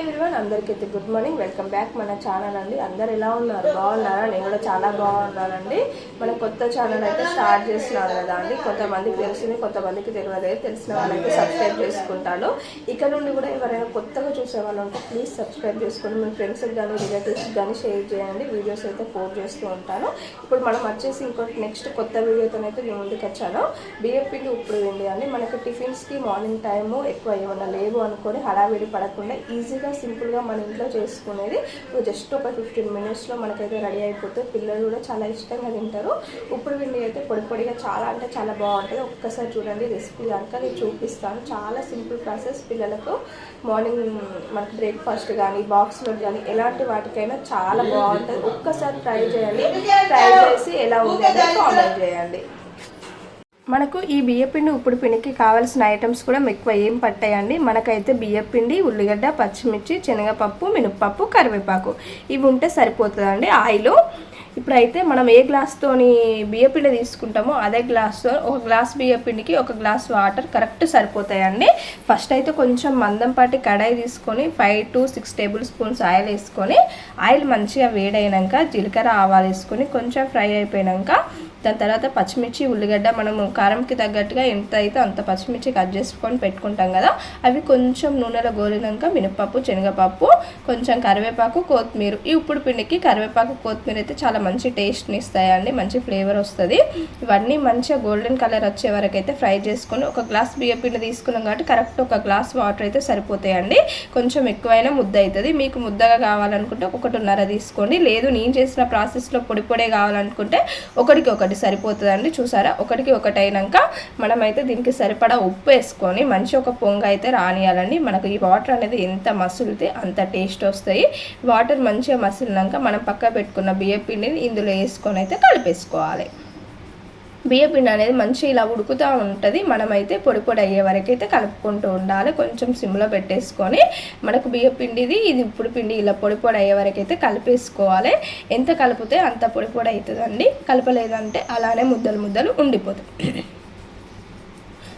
Everyone అందరికైతే good morning welcome back మన channel అండి. అందరు ఎలా ఉన్నారు? బాగున్నారా? నేను కూడా చాలా బాగున్నానండి. మన కొత్త ఛానల్ అయితే స్టార్ట్ చేస్తున్నాను కదా అండి. కొంతమందికి తెలిసింది కొంతమందికి తెలియదు తెలిసిన వాళ్ళైతే సబ్స్క్రైబ్ చేసుకుంటాను. ఇక్కడ నుండి కూడా ఎవరైనా కొత్తగా చూసే వాళ్ళు ఉంటే ప్లీజ్ సబ్స్క్రైబ్ చేసుకోండి మీ ఫ్రెండ్స్కి కానీ రిలేటివ్స్కి కానీ షేర్ చేయండి. వీడియోస్ అయితే పోస్ట్ చేస్తూ ఉంటాను. ఇప్పుడు మనం వచ్చేసి ఇంకోటి నెక్స్ట్ కొత్త వీడియోతోనైతే నేను ముందుకు వచ్చాను. బియ్యం పిండి ఉప్పుడు వేయండి అండి మనకి టిఫిన్స్కి మార్నింగ్ టైము ఎక్కువ ఏమైనా లేవు అనుకొని హడావిడి పడకుండా ఈజీగా సింపుల్గా మన ఇంట్లో చేసుకునేది. జస్ట్ ఒక ఫిఫ్టీన్ మినిట్స్లో మనకైతే రెడీ అయిపోతే పిల్లలు కూడా చాలా ఇష్టంగా తింటారు. ఉప్పుడు పిండి అయితే పొడి పొడిగా చాలా అంటే చాలా బాగుంటుంది. ఒక్కసారి చూడండి రెసిపీ కనుక నేను చూపిస్తాను. చాలా సింపుల్ ప్రాసెస్ పిల్లలకు. మార్నింగ్ మనకి బ్రేక్ఫాస్ట్ కానీ బాక్స్లో కానీ ఎలాంటి వాటికైనా చాలా బాగుంటుంది. ఒక్కసారి ట్రై చేయండి. ట్రై చేసి ఎలా ఉందో కామెంట్ చేయండి. మనకు ఈ బియ్యపిండి ఉప్పుడు పిండికి కావాల్సిన ఐటమ్స్ కూడా ఎక్కువ ఏం పట్టాయండి. మనకైతే బియ్యపిండి ఉల్లిగడ్డ పచ్చిమిర్చి శనగపప్పు మినప్పప్పు కరివేపాకు ఇవి ఉంటే సరిపోతుందండి. ఆయిల్. ఇప్పుడైతే మనం ఏ గ్లాస్తోని బియ్యపిండి తీసుకుంటామో అదే గ్లాస్తో ఒక గ్లాస్ బియ్యపిండికి ఒక గ్లాస్ వాటర్ కరెక్ట్ సరిపోతాయండి. ఫస్ట్ అయితే కొంచెం మందంపాటి కడాయి తీసుకొని five to six tablespoons oil వేసుకొని ఆయిల్ మంచిగా వేడైనాక జీలకర్ర ఆవాలు వేసుకొని కొంచెం ఫ్రై అయిపోయాక దాని తర్వాత పచ్చిమిర్చి ఉల్లిగడ్డ మనము కారంకి తగ్గట్టుగా ఎంత అయితే అంత పచ్చిమిర్చి కట్ చేసుకొని పెట్టుకుంటాం కదా అవి కొంచెం నూనెలో గోలినాక మినపప్పు శనగపప్పు కొంచెం కరివేపాకు కొత్తిమీర. ఈ ఉప్పుడు పిండికి కరివేపాకు కొత్తిమీర అయితే చాలా మంచి టేస్ట్ని ఇస్తాయండి మంచి ఫ్లేవర్ వస్తుంది. ఇవన్నీ మంచిగా గోల్డెన్ కలర్ వచ్చే వరకు అయితే ఫ్రై చేసుకొని ఒక గ్లాస్ బియ్య పిండి తీసుకున్నాం కాబట్టి కరెక్ట్ ఒక గ్లాస్ వాటర్ అయితే సరిపోతాయండి. కొంచెం ఎక్కువైనా ముద్ద అవుతుంది మీకు ముద్దగా కావాలనుకుంటే ఒకటిన్నర తీసుకోండి. లేదు నేను చేసిన ప్రాసెస్లో పొడి పొడే కావాలనుకుంటే ఒకటికి ఒకటి సరిపోతుందండి. చూసారా? ఒకటికి ఒకటైనాక మనమైతే దీనికి సరిపడా ఉప్పు వేసుకొని మంచి ఒక పొంగ అయితే రానియాలండి. మనకు ఈ వాటర్ అనేది ఎంత మసులితే అంత టేస్ట్ వస్తాయి. వాటర్ మంచిగా మసిలినాక మనం పక్క పెట్టుకున్న బియ్య పిండిని ఇందులో వేసుకొని అయితే కలిపేసుకోవాలి. బియ్యపిండి అనేది మంచి ఇలా ఉడుకుతూ ఉంటుంది. మనమైతే పొడి పొడి అయ్యే వరకు అయితే కలుపుకుంటూ ఉండాలి. కొంచెం సిమ్లో పెట్టేసుకొని మనకు బియ్యపిండిది ఇది ఇప్పుడు పిండి ఇలా పొడి పొడి అయ్యే వరకు అయితే కలిపేసుకోవాలి. ఎంత కలిపితే అంత పొడి పొడి అవుతుందండి. కలపలేదంటే అలానే ముద్దలు ముద్దలు ఉండిపోతుంది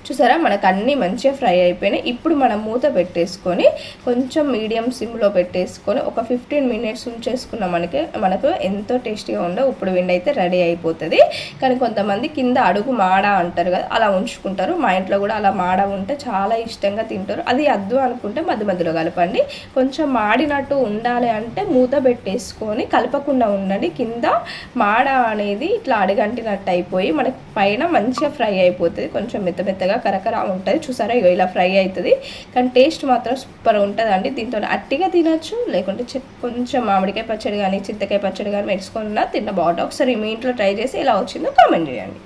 చూసారా? మనకు అన్నీ మంచిగా ఫ్రై అయిపోయినాయి. ఇప్పుడు మనం మూత పెట్టేసుకొని కొంచెం మీడియం సిమ్లో పెట్టేసుకొని ఒక ఫిఫ్టీన్ మినిట్స్ ఉంచేసుకున్న మనకి మనకు ఎంతో టేస్టీగా ఉండవు ఇప్పుడు విండి అయితే రెడీ అయిపోతుంది. కానీ కొంతమంది కింద అడుగు మాడ అంటారు కదా అలా ఉంచుకుంటారు. మా ఇంట్లో కూడా అలా మాడ ఉంటే చాలా ఇష్టంగా తింటారు. అది అద్దు అనుకుంటే మధ్య మధ్యలో కలపండి. కొంచెం మాడినట్టు ఉండాలి అంటే మూత పెట్టేసుకొని కలపకుండా ఉండండి. కింద మాడ అనేది ఇట్లా అడగంటినట్టు అయిపోయి మనకి పైన మంచిగా ఫ్రై అయిపోతుంది. కొంచెం మెత్త మెత్తగా కరకర ఉంటుంది. చూసారా? ఇగో ఇలా ఫ్రై అవుతుంది కానీ టేస్ట్ మాత్రం సూపర్ ఉంటుందండి. దీంతో అట్టిగా తినచ్చు. లేకుంటే కొంచెం మామిడికాయ పచ్చడి కానీ చింతకాయ పచ్చడి కానీ మెరుచుకున్నా తిన్న బాగుంటుంది. ఒకసారి మీ ఇంట్లో ట్రై చేసి ఎలా వచ్చిందో కామెంట్ చేయండి.